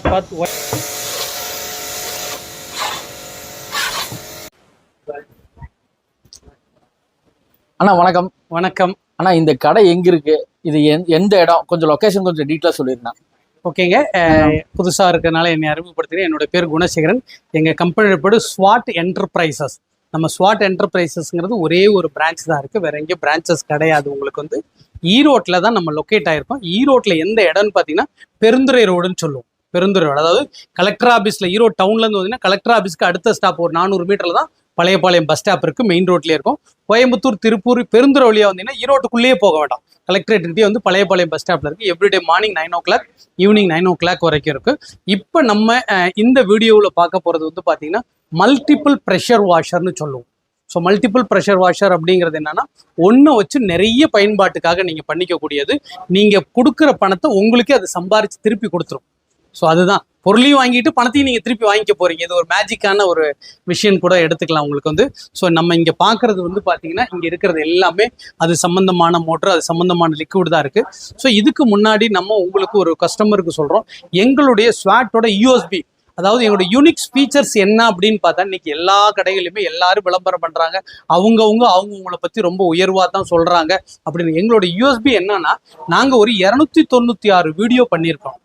பார்த்து பார்த்து அண்ணா வணக்கம். வணக்கம். அண்ணா இந்த கடை எங்க இருக்கு? இது எந்த- இடம்? கொஞ்சம் லொகேஷன் கொஞ்சம் டீட்டெயிலாக சொல்லிருந்தேன் ஓகேங்க. அஹ், புதுசா இருக்கிறதுனால என்னை அறிமுகப்படுத்துகிறேன். என்னோட பேர் குணசேகரன். எங்க கம்பெனி பேர் ஸ்வாட் என்டர்பிரைசஸ் நம்ம ஸ்வாட் என்டர்பிரைசஸ்ங்கிறது ஒரே ஒரு பிரான்ச் தான் இருக்கு. வேற எங்கேயும் பிரான்ச்சஸ் கிடையாது. உங்களுக்கு வந்து ஈரோட்ல தான் நம்ம லொக்கேட் ஆயிருக்கோம். ஈரோட்ல எந்த இடம்னு பார்த்தீங்கன்னா பெருந்துறை ரோடுன்னு சொல்லுவோம். பெருந்துறை அதாவது கலெக்டர் ஆஃபீஸில் ஈரோடு டவுன்லேருந்து வந்தீங்கன்னா கலெக்டர் ஆஃபீஸ்க்கு அடுத்த ஸ்டாப் ஒரு நானூறு மீட்டர்ல தான் பழையபாளையம் பஸ் ஸ்டாப் இருக்கு மெயின் ரோட்லேயே இருக்கும். கோயம்புத்தூர் திருப்பூர் பெருந்துறை வழியாக வந்தீங்கன்னா ஈரோட்டுக்குள்ளேயே போக வேண்டாம். கலெக்டரேட்கிட்டே வந்து பழையபாளையம் பஸ் ஸ்டாப்பில் இருக்கு. Everyday morning nine o'clock evening nine o'clock வரைக்கும் இருக்குது இப்போ நம்ம இந்த வீடியோவில் பார்க்க போகிறது வந்து பார்த்தீங்கன்னா மல்டிபிள் ப்ரெஷர் வாஷர்னு சொல்லுவோம். ஸோ மல்டிபிள் ப்ரெஷர் வாஷர் அப்படிங்கிறது என்னன்னா ஒன்றை வச்சு நிறைய பயன்பாட்டுக்காக நீங்கள் பண்ணிக்கக்கூடியது. நீங்கள் கொடுக்குற பணத்தை உங்களுக்கே அது சம்பாரித்து திருப்பி கொடுத்துரும். ஸோ அதுதான். பொருளையும் வாங்கிட்டு பணத்தையும் நீங்கள் திருப்பி வாங்கிக்க போகிறீங்க இது ஒரு மேஜிக்கான ஒரு விஷயம் கூட எடுத்துக்கலாம் உங்களுக்கு வந்து. ஸோ நம்ம இங்கே பார்க்குறது வந்து பார்த்தீங்கன்னா இங்கே இருக்கிறது எல்லாமே அது சம்மந்தமான மோட்டர் அது சம்மந்தமான லிக்விட் தான் இருக்குது ஸோ இதுக்கு முன்னாடி நம்ம உங்களுக்கு ஒரு கஸ்டமருக்கு சொல்கிறோம் எங்களுடைய ஸ்வாட்டோட யூஎஸ்பி அதாவது எங்களுடைய யூனிக் ஃபீச்சர்ஸ் என்ன அப்படின்னு பார்த்தா இன்னைக்கு எல்லா கடைகளிலுமே எல்லாரும் விளம்பரம் பண்ணுறாங்க அவங்கவுங்க அவங்கவுங்கள பற்றி ரொம்ப உயர்வாக தான் சொல்கிறாங்க அப்படின்னு எங்களோட யூஎஸ்பி என்னன்னா நாங்கள் ஒரு இரநூத்தி தொண்ணூற்றி ஆறு வீடியோ பண்ணியிருக்கோம்.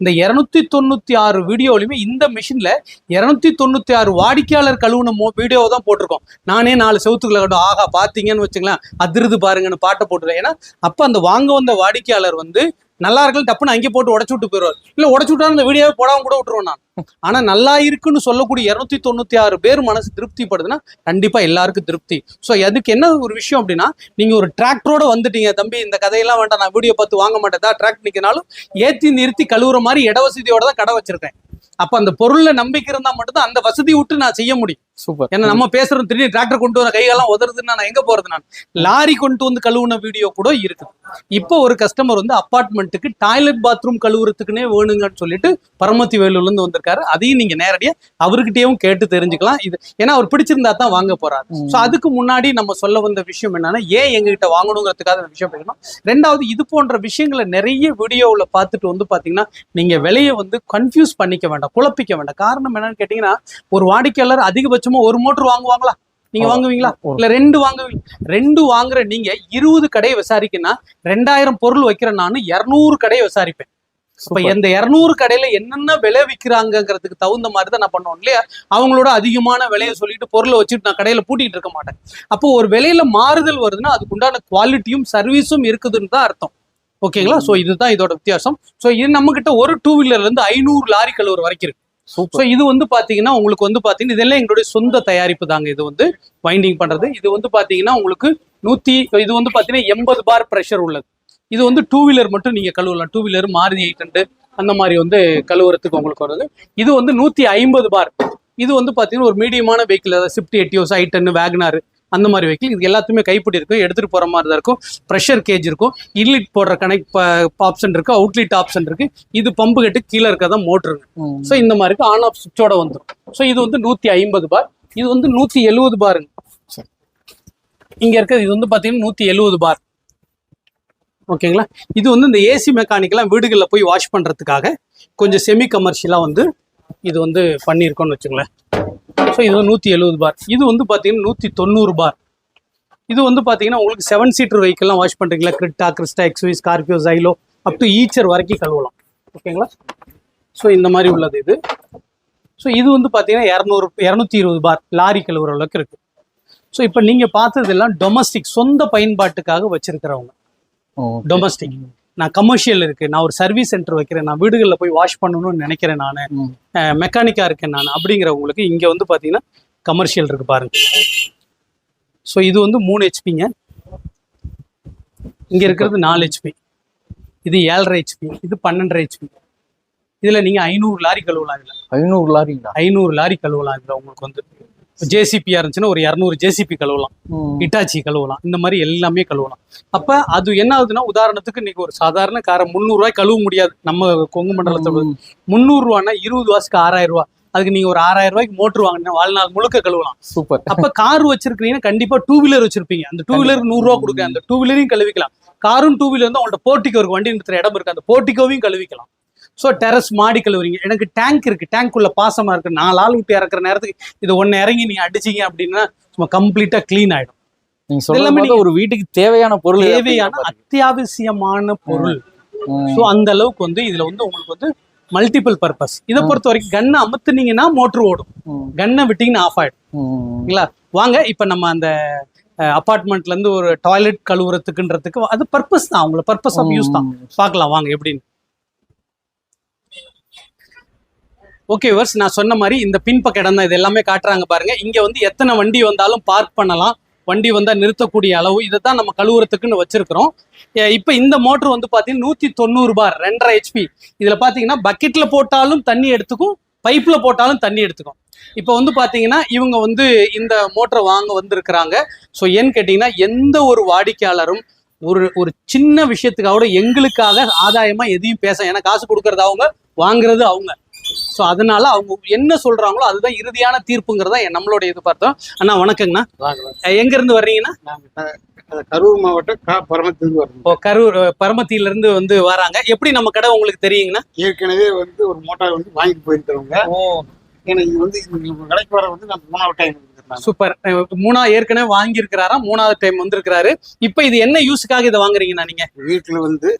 இந்த இரநூத்தி தொண்ணூத்தி ஆறு வீடியோலையுமே இந்த மிஷின்ல இரநூத்தி தொண்ணூத்தி ஆறு வாடிக்கையாளர் கழுவுன மோ வீடியோ தான் போட்டிருக்கோம். நானே நாலு செவத்துக்குள்ள கட்டும் ஆகா பாத்தீங்கன்னு வச்சுங்களேன் அதிருது பாருங்கன்னு பாட்டை போட்டுருவேன் ஏன்னா அப்ப அந்த வாங்க வந்த வாடிக்கையாளர் வந்து நல்லா இருக்கல டப்புன்னு அங்கே போட்டு உடச்சு விட்டு போயிடுவார். இல்ல உடச்சு விட்டாலும் இந்த வீடியோவை போடாம கூட விட்டுருவோம் நான். ஆனா நல்லா இருக்குன்னு சொல்லக்கூடிய இருநூத்தி தொண்ணூத்தி ஆறு பேர் மனசு திருப்திப்படுதுன்னா கண்டிப்பா எல்லாருக்கும் திருப்தி. ஸோ அதுக்கு என்ன ஒரு விஷயம் அப்படின்னா நீங்க ஒரு டிராக்டரோட வந்துட்டீங்க. தம்பி இந்த கதையெல்லாம் வேண்டாம் நான் வீடியோ பார்த்து வாங்க மாட்டேன். தான் டிராக்ட் நிற்கினாலும் ஏத்தி நிறுத்தி கழுவுற மாதிரி இட வசதியோட தான் கடை வச்சிருக்கேன். அப்ப அந்த பொருள்ல நம்பிக்கை இருந்தா மட்டும்தான் அந்த வசதி விட்டு நான் செய்ய முடியும். சூப்பர். ஏன்னா நம்ம பேசுறோம் திடீர்னு டிராக்டர் கொண்டு வர கையெல்லாம் உதறதுன்னா நான் எங்க போறது நான்? லாரி கொண்டு வந்து கழுவுன வீடியோ கூட இருக்குது. இப்போ ஒரு கஸ்டமர் வந்து அப்பார்ட்மெண்ட்டுக்கு டாய்லெட் பாத்ரூம் கழுவுறதுக்குனே வேணுங்கன்னு சொல்லிட்டு பரமத்தி வேலூர்ல இருந்து வந்திருக்காரு. அதையும் நீங்க நேரடியா அவர்கிட்டயும் கேட்டு தெரிஞ்சுக்கலாம். இது ஏன்னா அவர் பிடிச்சிருந்தா தான் வாங்க போறாரு. ஸோ அதுக்கு முன்னாடி நம்ம சொல்ல வந்த விஷயம் என்னன்னா ஏன் எங்ககிட்ட வாங்கணுங்கிறதுக்காக விஷயம் பேசணும். ரெண்டாவது இது போன்ற விஷயங்களை நிறைய வீடியோவில் பார்த்துட்டு வந்து பாத்தீங்கன்னா நீங்க விலையை வந்து கன்ஃபியூஸ் பண்ணிக்க வேண்டாம் குழப்பிக்க வேண்டாம். காரணம் என்னன்னு கேட்டீங்கன்னா ஒரு வாடிக்கையாளர் அதிகபட்சமா ஒரு மோட்டர் வாங்குவாங்களா? நீங்க. வாங்குவீங்களா? இல்ல ரெண்டு வாங்குவீங்க. ரெண்டு வாங்குற நீங்க இருபது கடையை விசாரிக்கனா ரெண்டாயிரம் பொருள் வைக்கிற நான் இருநூறு கடையை விசாரிப்பேன். இப்ப. இந்த இருநூறு கடையில என்னென்ன விலை விற்கிறாங்கிறதுக்கு தகுந்த மாதிரி தான் நான் பண்ணுவோம் இல்லையா? அவங்களோட அதிகமான விலையை சொல்லிட்டு பொருளை வச்சுட்டு நான் கடையில பூட்டிட்டு இருக்க மாட்டேன். அப்போ ஒரு விலையில மாறுதல் வருதுன்னா அதுக்கு உண்டான குவாலிட்டியும் சர்வீஸும் இருக்குதுன்னு தான் அர்த்தம். ஓகேங்களா? சோ இதுதான் இதோட வித்தியாசம். சோ இது நம்ம கிட்ட ஒரு டூ வீலர்ல இருந்து ஐநூறு லாரி கழுவுற வரைக்கும் இருக்கு. சூப்பர். இது வந்து பாத்தீங்கன்னா உங்களுக்கு வந்து பாத்தீங்கன்னா இதெல்லாம் எங்களுடைய சொந்த தயாரிப்பு தாங்க. இது வந்து வைண்டிங் பண்றது. இது வந்து பாத்தீங்கன்னா உங்களுக்கு நூத்தி இது வந்து பாத்தீங்கன்னா எண்பது பார் ப்ரெஷர் உள்ளது. இது வந்து டூ வீலர் மட்டும் நீங்க கழுவலாம். Two wheeler Maruti eight hundred அந்த மாதிரி வந்து கழுவுறதுக்கு உங்களுக்கு வருது. இது வந்து நூத்தி ஐம்பது பார் இது வந்து பாத்தீங்கன்னா ஒரு மீடியமான வெஹிக்கிள் அதாவது Swift Etios i ten WagonR அந்த மாதிரி வெஹிக்கிள் இது எல்லாத்துமே கைப்பிடி இருக்கும். எடுத்துட்டு போற மாதிரி தான் இருக்கும். ப்ரெஷர் கேஜ் இருக்கும். இன்லிட் போடுற கனெக்ட் ஆப்ஷன் இருக்கு. அவுட்லிட் ஆப்ஷன் இருக்கு. இது பம்பு கட்டு கீழே இருக்கதான் மோட்டருங்க ம். ஸோ இந்த மாதிரி இருக்கு ஆன் ஆஃப் சுவிட்சோட வந்துடும் ஸோ இது வந்து நூத்தி ஐம்பது பார் இது வந்து நூத்தி எழுபது பாருங்க. இங்க இருக்கிறது இது வந்து பாத்தீங்கன்னா நூத்தி எழுபது பார் ஓகேங்களா இது வந்து இந்த ஏசி மெக்கானிக்கெல்லாம் வீடுகளில் போய் வாஷ் பண்றதுக்காக கொஞ்சம் செமி கமர்ஷியலா வந்து இது வந்து பண்ணியிருக்கோம்னு வச்சுங்களேன் ஸோ இது வந்து நூத்தி எழுபது பார் இது வந்து பாத்தீங்கன்னா நூத்தி தொண்ணூறு பார் இது வந்து பாத்தீங்கன்னா உங்களுக்கு செவன் சீட்டர் வெஹிக்கிள்லாம் வாஷ் பண்றீங்களா? Creta Crysta XV Scorpio Xylo up to Eicher வரைக்கும் கழுவலாம். ஓகேங்களா ஸோ இந்த மாதிரி உள்ளது இது. ஸோ இது வந்து பார்த்தீங்கன்னா இரநூறு இரநூத்தி இருபது பார் லாரி கழுவுற அளவுக்கு இருக்கு. ஸோ இப்போ நீங்கள் பார்த்ததெல்லாம் டொமஸ்டிக் சொந்த பயன்பாட்டுக்காக வச்சிருக்கிறவங்க. டொமஸ்டிக் நான் கமர்ஷியல் இருக்கு நான் ஒரு சர்வீஸ் சென்டர் வைக்கிறேன் நான் வீடுகளில் போய் வாஷ் பண்ணணும்னு நினைக்கிறேன் நான். ம். மெக்கானிக்காக இருக்கேன் நான். அப்படிங்கிறவங்களுக்கு இங்கே வந்து பார்த்தீங்கன்னா கமர்ஷியல் இருக்கு பாருங்க. ஸோ இது வந்து மூணு ஹெச்பிங்க இங்கே இருக்கிறது நாலு ஹெச்பி இது ஏழரை ஹெச்பி இது பன்னெண்டரை ஹெச்பி இதில் நீங்கள் ஐநூறு லாரி கழுவலாம் இதில். ஐநூறு லாரிங்களா? ஐநூறு லாரி கழுவலாம் இதில் உங்களுக்கு வந்து. ஜேசிபியாக இருந்துச்சுன்னா ஒரு இரநூறு ஜேசிபி கழுவலாம். இட்டாச்சி கழுவலாம். இந்த மாதிரி எல்லாமே கழுவலாம். அப்ப அது என்ன ஆகுதுன்னா உதாரணத்துக்கு இன்னைக்கு ஒரு சாதாரண காரை முந்நூறுரூவாய் கழுவ முடியாது. நம்ம கொங்கு மண்டலத்தோட ம். முந்நூறுரூவானா இருபது வருஷத்துக்கு ஆறாயிரம் ரூபாய் அதுக்கு நீங்க ஒரு ஆறாயிரம் ரூபாய்க்கு மோட்டர் வாங்கினா வாழ்நாள் முழுக்க கழுவலாம். சூப்பர். அப்ப கார் வச்சிருக்கீங்கன்னா கண்டிப்பா டூ வீலர் வச்சிருப்பீங்க. அந்த டூ வீலருக்கு நூறு ரூபா கொடுக்க அந்த டூ வீலரையும் கழுவிக்கலாம். காரும் டூ வீலர் வந்து உங்கள்ட்ட போர்ட்டிகோ இருக்கு வண்டி நிறுத்துற இடம் இருக்கு. அந்த போர்ட்டிகோவையும் கழுவிக்கலாம். ஸோ டெரஸ் மாடி கழுவுறீங்க. எனக்கு டேங்க் இருக்கு. டேங்க்குள்ள பாசமா இருக்கு. நாலு ஆள் விட்டு இறக்குற நேரத்துக்கு இது ஒன்னு இறங்கி நீங்க அடிச்சீங்க அப்படின்னா சும்மா கம்ப்ளீட்டா க்ளீன் ஆயிடும். நீங்க எல்லாமே ஒரு வீட்டுக்கு தேவையான பொருள் தேவையான அத்தியாவசியமான பொருள். ஸோ அந்த அளவுக்கு வந்து இதுல வந்து உங்களுக்கு வந்து மல்டிபிள் பர்பஸ் இதை பொறுத்த வரைக்கும் கன்னை அமுத்துனீங்கன்னா மோட்டர் ஓடும். கன்னை விட்டீங்கன்னா ஆஃப் ஆயிடும். சரிங்களா வாங்க இப்ப நம்ம அந்த அபார்ட்மெண்ட்ல இருந்து ஒரு டாய்லெட் கழுவுறதுக்குன்றதுக்கு அது பர்பஸ் தான். அவங்கள பர்பஸ் ஆஃப் யூஸ் தான். பார்க்கலாம் வாங்க எப்படின்னு. ஓகே வர்ஸ் நான் சொன்ன மாதிரி இந்த பின்பக்க இடம் தான். இது எல்லாமே காட்டுறாங்க பாருங்க. இங்கே வந்து எத்தனை வண்டி வந்தாலும் பார்க் பண்ணலாம். வண்டி வந்தால் நிறுத்தக்கூடிய அளவு. இதை தான் நம்ம கழுவுறதுக்குன்னு வச்சிருக்கிறோம். இப்போ இந்த மோட்ரு வந்து பார்த்தீங்கன்னா நூற்றி தொண்ணூறு பார் ரெண்டரை ஹெச்பி இதில் பார்த்தீங்கன்னா பக்கெட்டில் போட்டாலும் தண்ணி எடுத்துக்கும் பைப்பில் போட்டாலும் தண்ணி எடுத்துக்கும். இப்போ வந்து பார்த்தீங்கன்னா இவங்க வந்து இந்த மோட்டரை வாங்க வந்திருக்கிறாங்க. ஸோ ஏன்னு கேட்டிங்கன்னா எந்த ஒரு வாடிக்கையாளரும் ஒரு ஒரு சின்ன விஷயத்துக்காக எங்களுக்காக ஆதாயமாக எதையும் பேச ஏன்னா காசு கொடுக்கறது அவங்க வாங்குறது அவங்க. ஸோ அதனால அவங்க என்ன சொல்றாங்களோ அதுதான் இறுதியான தீர்ப்புங்கிறதா என் நம்மளோட இது பார்த்தோம். அண்ணா வணக்கங்கண்ணா. எங்க இருந்து வர்றீங்கன்னா அது கரூர் மாவட்டம் கா பரமத்திலிருந்து ஓ கரூர் அஹ் பரமத்தியில இருந்து வந்து வராங்க. எப்படி நம்ம கடை உங்களுக்கு தெரியுங்கண்ணா? ஏற்கனவே வந்து ஒரு மோட்டார் வந்து வாங்கிட்டு போயிருக்கிறவங்க. ஓ. எனக்கு இது வந்து கடைக்கு வர வந்து நான் மூணாவது டைம் சூப்பர். மூணா ஏற்கனவே வாங்கியிருக்கிறாரா? மூணாவது டைம் வந்திருக்கிறாரு. இப்போ இது என்ன யூஸுக்காக இதை வாங்குறீங்கண்ணா நீங்க? வீட்டுல வந்து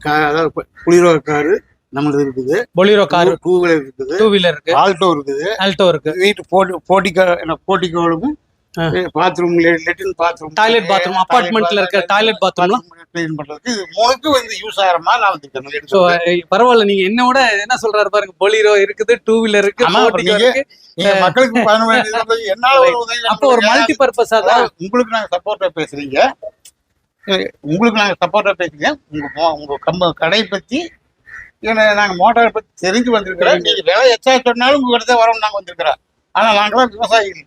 அதாவது பு- குளிரோட காரு நம்மளது இருக்குது. பொலிரோ கார் டூ வீலர் இருக்குது. டூ வீலர் இருக்கு. ஆல்டோ இருக்குது. ஆல்டோ இருக்கு. வீட்டு போட்டி போட்டிக்கோ என்ன போட்டிக்கோளும். பாத்ரூம் லெட்டின் பாத்ரூம் டாய்லெட் பாத்ரூம் அபார்ட்மெண்ட்ல இருக்க டாய்லெட் பாத்ரூம்லாம் கிளீன் பண்றதுக்கு மூணுக்கு வந்து யூஸ் ஆகிற மாதிரி நான் வந்துருக்கேன் ஸோ பரவாயில்ல நீங்க என்னோட என்ன சொல்றாரு பாருங்க பொலிரோ இருக்குது டூ வீலர் இருக்கு மக்களுக்கு அப்போ ஒரு மல்டி பர்பஸா தான். உங்களுக்கு நாங்க சப்போர்ட்டா பேசுறீங்க. உங்களுக்கு நாங்க சப்போர்ட்டா பேசுறீங்க. உங்க உங்க கம்ப கடை பத்தி ஏன்னா நாங்க மோட்டார் பத்தி தெரிஞ்சு வந்திருக்கிறோம். நீங்க விலை எச்சா சொன்னாலும் உங்க கிட்ட வரோம் நாங்க வந்திருக்கிறோம். ஆனா நாங்களாம் விவசாயிகள்.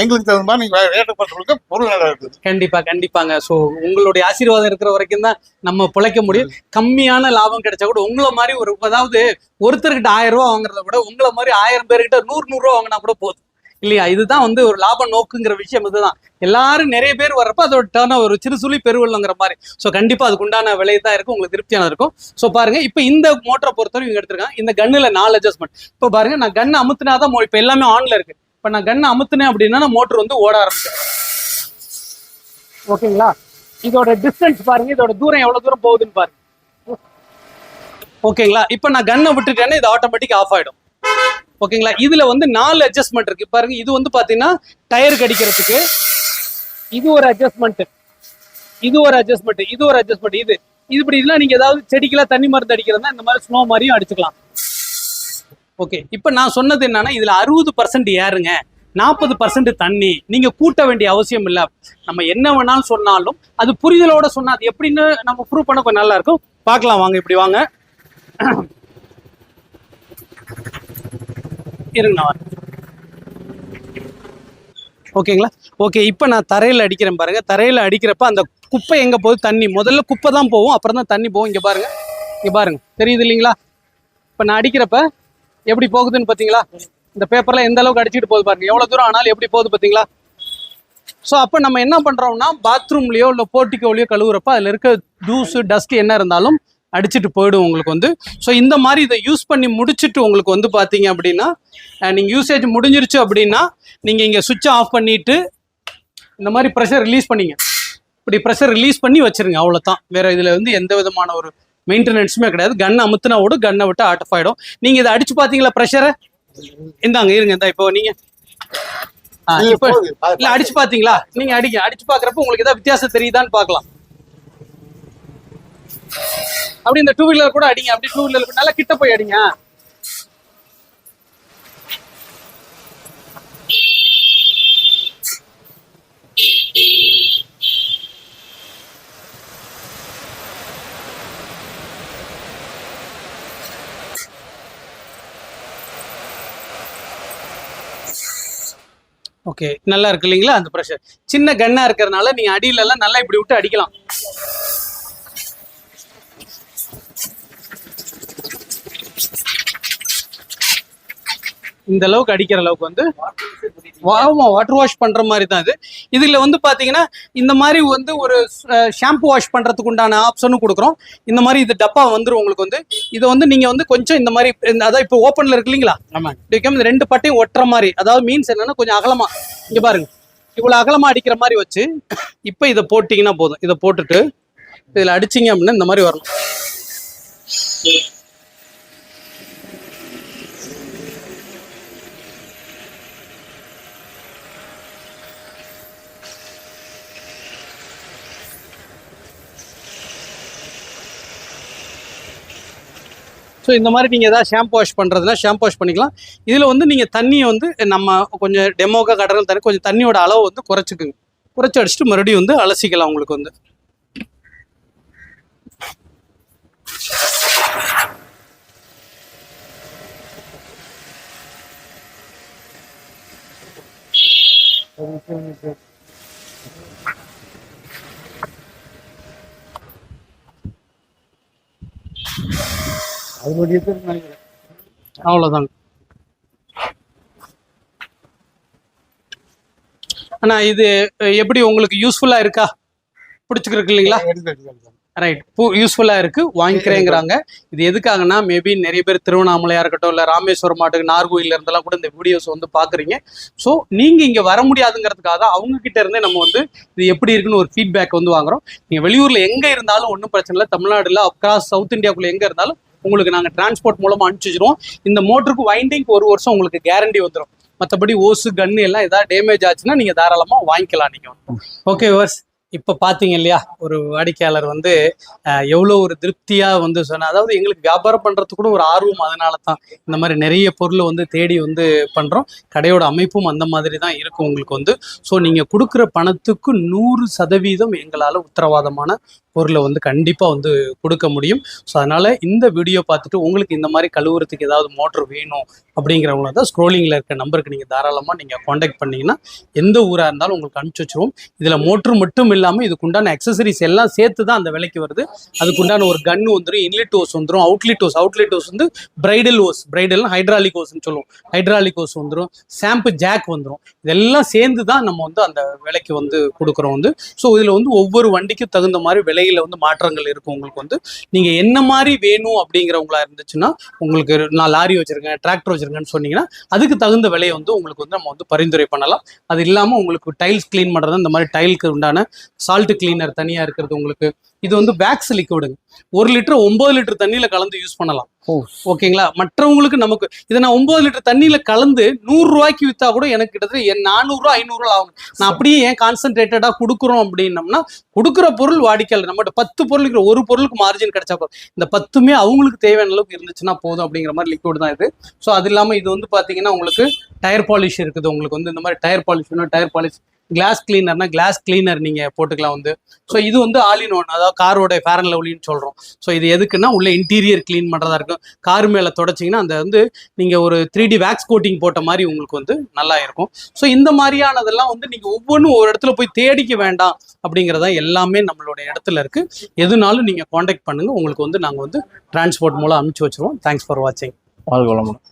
எங்களுக்கு தகுந்த மாதிரி நீங்க ரேட்டு கொடுக்க பொருள் நல்லா இருக்குது. கண்டிப்பா கண்டிப்பாங்க. ஸோ உங்களுடைய ஆசீர்வாதம் இருக்கிற வரைக்கும் தான் நம்ம பிழைக்க முடியும். கம்மியான லாபம் கிடைச்சா கூட உங்களை மாதிரி ஒரு அதாவது ஒருத்தர்கிட்ட ஆயிரம் ரூபா வாங்குறத விட உங்களை மாதிரி ஆயிரம் பேர்கிட்ட நூறு நூறு ரூபா வாங்கினா கூட போதும். இல்லையா? இதுதான் வந்து ஒரு லாப நோக்குங்கிற விஷயம் இதுதான். எல்லாரும் நிறைய பேர் வர்றப்ப அதோட டேர்ன் ஒரு சிறு சுழி பெருவெள்ளங்கிற மாதிரி. ஸோ கண்டிப்பாக அதுக்குண்டான விலை தான் இருக்கும். உங்களுக்கு திருப்தியான இருக்கும். ஸோ பாருங்க இப்போ இந்த மோட்டரை பொறுத்தவரை இவங்க எடுத்திருக்காங்க. இந்த கன்னுல நாலு அட்ஜஸ்ட்மெண்ட் இப்போ பாருங்க நான் கன் அமுத்தினா தான் இப்போ எல்லாமே ஆன்ல இருக்கு. இப்போ நான் கன் அமுத்துனேன் அப்படின்னா மோட்டர் வந்து ஓட ஆரம்பிச்சேன் ஓகேங்களா? இதோட டிஸ்டன்ஸ் பாருங்க இதோட தூரம் எவ்வளவு தூரம் போகுதுன்னு பாருங்க. ஓகேங்களா? இப்போ நான் கன்னை விட்டுட்டேன்னா இது ஆட்டோமேட்டிக் ஆஃப் ஆயிடும். ஓகேங்களா? இதுல வந்து நாலு அட்ஜஸ்ட்மெண்ட் இருக்கு. பாருங்க இது வந்து பாத்தீங்கன்னா டயர் கடிக்கிறதுக்கு இது ஒரு அட்ஜஸ்ட்மெண்ட் இது ஒரு அட்ஜஸ்ட்மெண்ட் இது ஒரு அட்ஜஸ்ட்மெண்ட் இது. இது இப்படி இதெல்லாம் நீங்க ஏதாவது செடிக்கெல்லாம் தண்ணி மருந்து அடிக்கிறதா இந்த மாதிரி ஸ்னோ மாதிரியும் அடிச்சுக்கலாம். ஓகே இப்போ நான் சொன்னது என்னன்னா இதுல அறுபது பர்சன்ட் ஏறுங்க. நாற்பது பர்சன்ட் தண்ணி. நீங்க கூட்ட வேண்டிய அவசியம் இல்லை. நம்ம என்ன வேணாலும் சொன்னாலும் அது புரிதலோட சொன்னா அது எப்படின்னு நம்ம ப்ரூவ் பண்ண கொஞ்சம் நல்லா இருக்கும். பார்க்கலாம் வாங்க இப்படி வாங்க. இருங்க ஓகேங்களா? ஓகே இப்போ நான் தரையில் அடிக்கிறேன் பாருங்க. தரையில் அடிக்கிறப்ப அந்த குப்பை எங்கே போகுது? தண்ணி. முதல்ல குப்பை தான் போகும் அப்புறம் தான் தண்ணி போகும். இங்கே பாருங்க. இங்கே பாருங்க. தெரியுது இல்லைங்களா? இப்போ நான் அடிக்கிறப்ப எப்படி போகுதுன்னு பார்த்தீங்களா இந்த பேப்பரில் எந்த அளவுக்கு அடிச்சிட்டு போகுது பாருங்க. எவ்வளோ தூரம் ஆனாலும் எப்படி போகுது பார்த்தீங்களா ஸோ அப்போ நம்ம என்ன பண்ணுறோம்னா பாத்ரூம்லேயோ இல்லை போர்ட்டிக்கோலையோ கழுவுறப்ப அதில் இருக்க தூசு டஸ்ட் என்ன இருந்தாலும் அடிச்சிட்டு போயிடும் உங்களுக்கு வந்து. ஸோ இந்த மாதிரி இதை யூஸ் பண்ணி முடிச்சுட்டு உங்களுக்கு வந்து பார்த்தீங்க அப்படின்னா நீங்கள் யூசேஜ் முடிஞ்சிருச்சு அப்படின்னா நீங்கள் இங்கே சுவிட்ச் ஆஃப் பண்ணிட்டு இந்த மாதிரி ப்ரெஷர் ரிலீஸ் பண்ணீங்க. இப்படி ப்ரெஷர் ரிலீஸ் பண்ணி வச்சிருங்க அவ்வளோதான் வேற இதில் வந்து எந்த விதமான ஒரு மெயின்டெனன்ஸுமே கிடையாது. கன் அமுத்துனா ஓடு கன்னை விட்டு ஆட் ஆஃப் ஆகிடும் நீங்கள் இதை அடிச்சு பார்த்தீங்களா ப்ரெஷரை இந்தாங்க இருங்க இந்த இப்போ நீங்கள் இப்போ இல்ல அடிச்சு பாத்தீங்களா? நீங்க அடிக்க அடிச்சு பாக்குறப்ப உங்களுக்கு ஏதாவது வித்தியாசம் தெரியுதான்னு பார்க்கலாம் அப்படி இந்த டூ வீலர் கூட அடிங்க. அப்படி டூ வீலர் நல்லா கிட்ட போய் அடிங்க. ஓகே நல்லா இருக்கு இல்லைங்களா அந்த ப்ரெஷர் சின்ன கன்னா இருக்கிறதுனால நீங்க அடியில எல்லாம் நல்லா இப்படி விட்டு அடிக்கலாம். இந்த அளவுக்கு அடிக்கிற அளவுக்கு வந்து ஆமா வாட்டர் வாஷ் பண்ற மாதிரி தான் இது. இதில் வந்து பார்த்தீங்கன்னா இந்த மாதிரி வந்து ஒரு ஷாம்பு வாஷ் பண்ணுறதுக்கு உண்டான ஆப்ஷனும் கொடுக்குறோம். இந்த மாதிரி இது டப்பா வந்துடும் உங்களுக்கு வந்து. இதை வந்து நீங்கள் வந்து கொஞ்சம் இந்த மாதிரி அதான் இப்போ ஓப்பனில் இருக்கு இல்லைங்களா? இந்த ரெண்டு பட்டையும் ஒட்டுற மாதிரி. அதாவது மீன்ஸ் என்னன்னா கொஞ்சம் அகலமா இங்க பாருங்க. இவ்வளவு அகலமா அடிக்கிற மாதிரி வச்சு இப்போ இதை போட்டிங்கன்னா போதும். இதை போட்டுட்டு இதுல அடிச்சீங்க அப்படின்னா இந்த மாதிரி வரணும். ஸோ இந்த மாதிரி நீங்கள் ஏதாவது ஷாம்பு வாஷ் பண்ணுறதுனா ஷாம்பு வாஷ் பண்ணிக்கலாம். இதில் வந்து நீங்கள் தண்ணியை வந்து நம்ம கொஞ்சம் டெமோக்கா கடல் தண்ணி கொஞ்சம் தண்ணியோட அளவு வந்து குறைச்சிக்குங்க. குறைச்சி அடிச்சுட்டு மறுபடியும் வந்து அலசிக்கலாம் உங்களுக்கு வந்து. அதனுடைய பேர் நினைக்கிறேன் அவ்வளோதாங்க அண்ணா இது எப்படி உங்களுக்கு யூஸ்ஃபுல்லாக இருக்கா? பிடிச்சிருக்கு இல்லைங்களா. ரைட் யூஸ்ஃபுல்லாக இருக்கு வாங்கிக்கிறேங்கிறாங்க. இது எதுக்காகனா மேபி நிறைய பேர் திருவண்ணாமலையா இருக்கட்டும் இல்லை ராமேஸ்வரம் மாட்டுக்கு நார்கோயில இருந்தெல்லாம் கூட இந்த வீடியோஸ் வந்து பார்க்குறீங்க ஸோ நீங்கள் இங்கே வர முடியாதுங்கிறதுக்காக அவங்க கிட்ட இருந்தே நம்ம வந்து இது எப்படி இருக்குன்னு ஒரு ஃபீட்பேக் வந்து வாங்குறோம். நீங்கள் வெளியூரில் எங்கே இருந்தாலும் ஒன்றும் பிரச்சனை இல்லை. தமிழ்நாடுல அக்ராஸ் சவுத் இந்தியாக்குள்ள எங்கே இருந்தாலும் உங்களுக்கு நாங்கள் டிரான்ஸ்போர்ட் மூலமாக அனுப்பிச்சி வச்சிருவோம் இந்த மோட்டருக்கு வைண்டிங்க்கு ஒரு வருஷம் உங்களுக்கு கேரண்டி வந்துடும் மற்றபடி ஓசு கன்னு எல்லாம் ஏதாவது டேமேஜ் ஆச்சுன்னா நீங்கள் தாராளமாக வாங்கிக்கலாம் நீங்கள் ஓகே வர்ஸ் இப்போ பார்த்தீங்க இல்லையா ஒரு வாடிக்கையாளர் வந்து எவ்வளோ ஒரு திருப்தியாக வந்து சொன்னால் அதாவது எங்களுக்கு வியாபாரம் பண்ணுறதுக்கு கூட ஒரு ஆர்வம் அதனால தான் இந்த மாதிரி நிறைய பொருளை வந்து தேடி வந்து பண்ணுறோம் கடையோட அமைப்பும் அந்த மாதிரி தான் இருக்கும் உங்களுக்கு வந்து. ஸோ நீங்கள் கொடுக்குற பணத்துக்கு நூறு சதவீதம் எங்களால் உத்தரவாதமான பொருளை வந்து கண்டிப்பாக வந்து கொடுக்க முடியும். ஸோ அதனால் இந்த வீடியோ பார்த்துட்டு உங்களுக்கு இந்த மாதிரி கழுவுறதுக்கு ஏதாவது மோட்டர் வேணும் அப்படிங்கிறவங்கள தான் ஸ்க்ரோலிங்கில் இருக்க நம்பருக்கு நீங்கள் தாராளமாக நீங்கள் காண்டாக்ட் பண்ணிங்கன்னா எந்த ஊராக இருந்தாலும் உங்களுக்கு அனுப்பிச்சி வச்சுருவோம். இதில் மோட்ரு மட்டும் இல்லாமல் இதுக்குண்டான அக்சசரிஸ் எல்லாம் சேர்த்து தான் அந்த விலைக்கு வருது. அதுக்குண்டான ஒரு கன்னு வந்துடும் இன்லெட் ஓஸ் வந்துடும் அவுட்லெட் ஓஸ் அவுட்லெட் ஓஸ் வந்து பிரைடல் ஓஸ் பிரைடல் ஹைட்ராலிக் ஓஸ்ன்னு சொல்லுவோம். ஹைட்ராலிக் ஓஸ் வந்துடும் ஷாம்பு ஜாக் வந்துடும் இதெல்லாம் சேர்ந்து தான் நம்ம வந்து அந்த விலைக்கு வந்து கொடுக்குறோம் வந்து. ஸோ இதில் வந்து ஒவ்வொரு வண்டிக்கும் தகுந்த மாதிரி விலையில வந்து மாற்றங்கள் இருக்கும் உங்களுக்கு வந்து. நீங்கள் என்ன மாதிரி வேணும் அப்படிங்கிறவங்களா இருந்துச்சுன்னா உங்களுக்கு நான் லாரி வச்சிருக்கேன் டிராக்டர் வச்சிருக்கேன்னு சொன்னீங்கன்னா அதுக்கு தகுந்த விலையை வந்து உங்களுக்கு வந்து நம்ம வந்து பரிந்துரை பண்ணலாம். அது இல்லாமல் உங்களுக்கு டைல்ஸ் க்ளீன் பண்ணுறது இந்த மாதிரி டைலுக்கு உண்டான சால்ட் கிளீனர் தனியாக இருக்கிறது உங்களுக்கு. இது வந்து வேக்ஸ் லிக்விடுங்க ஒரு லிட்டர் ஒன்பது லிட்டர் தண்ணியில் கலந்து யூஸ் பண்ணலாம். ஓ. ஓகேங்களா மற்றவங்களுக்கு நமக்கு இதை நான் ஒன்பது லிட்டர் தண்ணியில கலந்து நூறு ரூபாய்க்கு வித்தா கூட எனக்கு கிட்டத்தட்ட என் நானூறுரூவா ஐநூறுரூவா ஆகும். நான் அப்படியே ஏன் கான்சென்ட்ரேட்டடா கொடுக்குறோம் அப்படின்னம்னா கொடுக்குற பொருள் வாடிக்கையாளர் நம்மகிட்ட பத்து பொருள் இருக்கிற ஒரு பொருளுக்கு மார்ஜின் கிடைச்சா போதும். இந்த பத்துமே அவங்களுக்கு தேவையான அளவுக்கு இருந்துச்சுன்னா போதும் அப்படிங்கிற மாதிரி லிக்விட் தான் இது. ஸோ அது இல்லாமல் இது வந்து பார்த்தீங்கன்னா உங்களுக்கு டயர் பாலிஷ் இருக்குது. உங்களுக்கு வந்து இந்த மாதிரி tyre polish tyre polish glass கிளீனர்னா glass cleaner நீங்கள் போட்டுக்கலாம் வந்து. ஸோ இது வந்து ஆலின் ஒன் அதாவது காரோட ஃபேர் அண்ட் லவ்லின்னு சொல்கிறோம் ஸோ இது எதுக்குன்னா உள்ள இன்டீரியர் க்ளீன் பண்ணுறதா இருக்கும். கார் மேலே தொடச்சிங்கன்னா அந்த வந்து நீங்கள் ஒரு த்ரீ டி வேக்ஸ் கோட்டிங் போட்ட மாதிரி உங்களுக்கு வந்து நல்லா இருக்கும். ஸோ இந்த மாதிரியானதெல்லாம் வந்து நீங்கள் ஒவ்வொன்றும் ஒரு இடத்துல போய் தேடிக்க வேண்டாம் அப்படிங்கிறதா எல்லாமே நம்மளோட இடத்துல இருக்கு. எதுனாலும் நீங்கள் காண்டாக்ட் பண்ணுங்க. உங்களுக்கு வந்து நாங்கள் வந்து டிரான்ஸ்போர்ட் மூலம் அனுப்பிச்சு வச்சிருவோம். தேங்க்ஸ் ஃபார் வாட்சிங் வாழ்க வளமுடன்.